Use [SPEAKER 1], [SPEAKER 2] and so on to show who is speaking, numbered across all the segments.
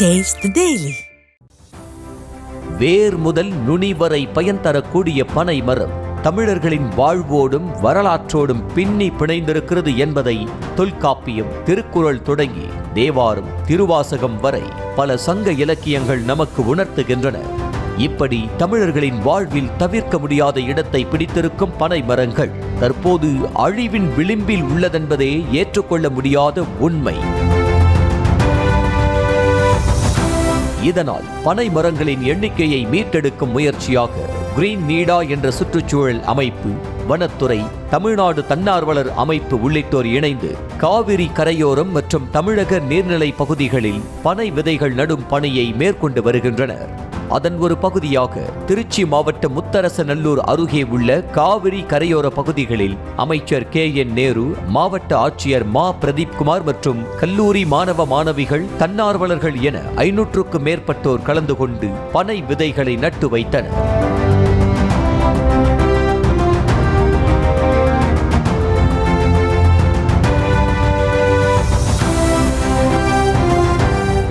[SPEAKER 1] Taste daily
[SPEAKER 2] வேர் முதல் நுனி வரை பயன் தரக்கூடிய பனை மரம். தமிழர்களின் வாழ்வோடும் வரலாற்றோடும் பின்னி பிணைந்திருக்கிறது என்பதை தொல்காப்பியம் திருக்குறள் தொடங்கி தேவாரம் திருவாசகம் வரை பல சங்க இலக்கியங்கள் நமக்கு உணர்த்துகின்றன. இப்படி தமிழர்களின் வாழ்வில் தவிர்க்க முடியாத இடத்தை பிடித்திருக்கும் பனை மரங்கள் தற்போது அழிவின் விளிம்பில் உள்ளதென்பதே ஏற்றுக்கொள்ள முடியாத உண்மை. இதனால் பனை மரங்களின் எண்ணிக்கையை மீட்டெடுக்கும் முயற்சியாக கிரீன் நீடா என்ற சுற்றுச்சூழல் அமைப்பு வனத்துறை தமிழ்நாடு தன்னார்வலர் அமைப்பு உள்ளிட்டோர் இணைந்து காவிரி கரையோரம் மற்றும் தமிழக நீர்நிலை பகுதிகளில் பனை விதைகள் நடும் பணியை மேற்கொண்டு வருகின்றனர். அதன் ஒரு பகுதியாக திருச்சி மாவட்டம் முத்தரசநல்லூர் அருகே உள்ள காவிரி கரையோர பகுதிகளில் அமைச்சர் கே என் நேரு மாவட்ட ஆட்சியர் மா பிரதீப் குமார் மற்றும் கல்லூரி மாணவ மாணவிகள் தன்னார்வலர்கள் என ஐநூற்றுக்கும் மேற்பட்டோர் கலந்து கொண்டு பனை விதைகளை நட்டு வைத்தனர்.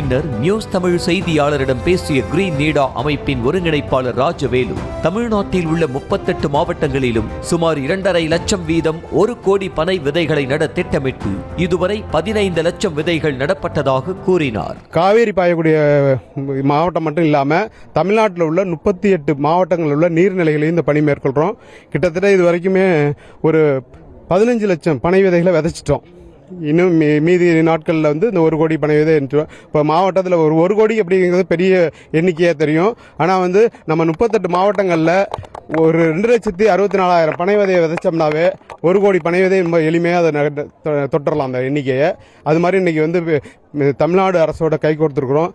[SPEAKER 2] பின்னர் நியூஸ் தமிழ் செய்தியாளரிடம் பேசிய கிரீன் நீடா அமைப்பின் ஒருங்கிணைப்பாளர் ராஜவேலு தமிழ்நாட்டில் உள்ள முப்பத்தெட்டு மாவட்டங்களிலும் சுமார் இரண்டரை லட்சம் வீதம் ஒரு கோடி பனை விதைகளை நட திட்டமிட்டு இதுவரை பதினைந்து லட்சம் விதைகள் நடப்பட்டதாக கூறினார்.
[SPEAKER 3] காவேரி பாயக்கூடிய மாவட்டம் மட்டும் இல்லாமல் தமிழ்நாட்டில் உள்ள முப்பத்தி எட்டு மாவட்டங்களில் உள்ள நீர்நிலைகளையும் இந்த பணி மேற்கொள்கிறோம் கிட்டத்தட்ட இது வரைக்குமே ஒரு பதினஞ்சு லட்சம் பனை விதைகளை விதைச்சிட்டோம். இன்னும் மீ மீதி நாட்களில் வந்து இந்த ஒரு கோடி பனை விதை இப்போ மாவட்டத்தில் ஒரு ஒரு கோடி அப்படிங்கிறது பெரிய எண்ணிக்கையாக தெரியும். ஆனால் வந்து நம்ம முப்பத்தெட்டு மாவட்டங்களில் ஒரு ரெண்டு லட்சத்தி அறுபத்தி நாலாயிரம் பனை விதையை விதைச்சோம்னாவே ஒரு கோடி பனை விதை ரொம்ப எளிமையாக அதை தொட்டரலாம் தொ- அந்த எண்ணிக்கையை. அது மாதிரி இன்னைக்கு வந்து தமிழ்நாடு அரசோட கை கோர்த்துருக்குறோம்.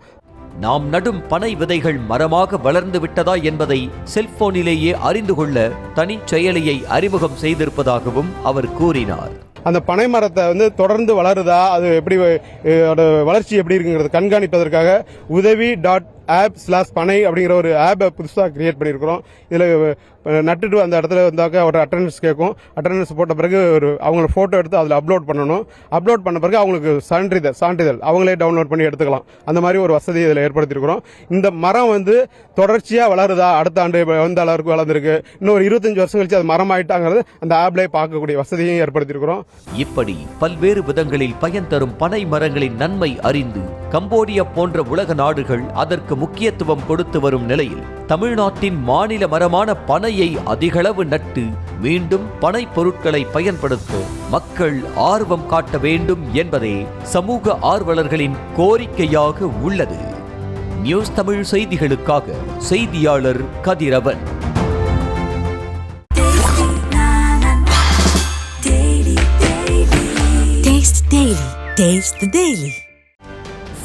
[SPEAKER 2] நாம் நடும் பனை விதைகள் மரமாக வளர்ந்து விட்டதா என்பதை செல்போனிலேயே அறிந்து கொள்ள தனி செயலியை அறிமுகம் செய்திருப்பதாகவும் அவர் கூறினார்.
[SPEAKER 3] அந்த பனை மரத்தை வந்து தொடர்ந்து வளருதா? அது எப்படி அதோட வளர்ச்சி எப்படி இருக்குங்கிறது கண்காணிப்பதற்காக உதவி டாட் ஆப் ஸ்லாஸ் பனை அப்படிங்கிற ஒரு ஆப்பை புதுசாக கிரியேட் பண்ணியிருக்கிறோம். இதில் நட்டுட்டு அந்த இடத்துல வந்தாக்க ஒரு அட்டண்டன்ஸ் கேட்கும். அட்டண்டன்ஸ் போட்ட பிறகு ஒரு அவங்கள ஃபோட்டோ எடுத்து அதில் அப்லோட் பண்ணணும். அப்லோட் பண்ண பிறகு அவங்களுக்கு சான்றிதழ் சான்றிதழ் அவங்களே டவுன்லோட் பண்ணி எடுத்துக்கலாம். அந்த மாதிரி ஒரு வசதி இதில் ஏற்படுத்தியிருக்கிறோம். இந்த மரம் வந்து தொடர்ச்சியாக வளருதா? அடுத்த ஆண்டு வந்த அளவுக்கு வளர்ந்துருக்கு. இன்னும் ஒரு இருபத்தஞ்சு வருஷம் கழிச்சு அது மரம் ஆயிட்டாங்கிறது அந்த ஆப்லேயே பார்க்கக்கூடிய வசதியும் ஏற்படுத்தியிருக்கிறோம்.
[SPEAKER 2] இப்படி பல்வேறு விதங்களில் பயன் தரும் பனை மரங்களின் நன்மை அறிந்து கம்போடியா போன்ற உலக நாடுகள் அதற்கு முக்கியத்துவம் கொடுத்து வரும் நிலையில் தமிழ்நாட்டின் மாநில மரமான பனையை அதிகளவு நட்டு மீண்டும் பனை பொருட்களை பயன்படுத்த மக்கள் ஆர்வம் காட்ட வேண்டும் என்பதே சமூக ஆர்வலர்களின் கோரிக்கையாக உள்ளது நியூஸ் தமிழ் செய்திகளுக்காக செய்தியாளர் கதிரவன்
[SPEAKER 1] Taste the Daily.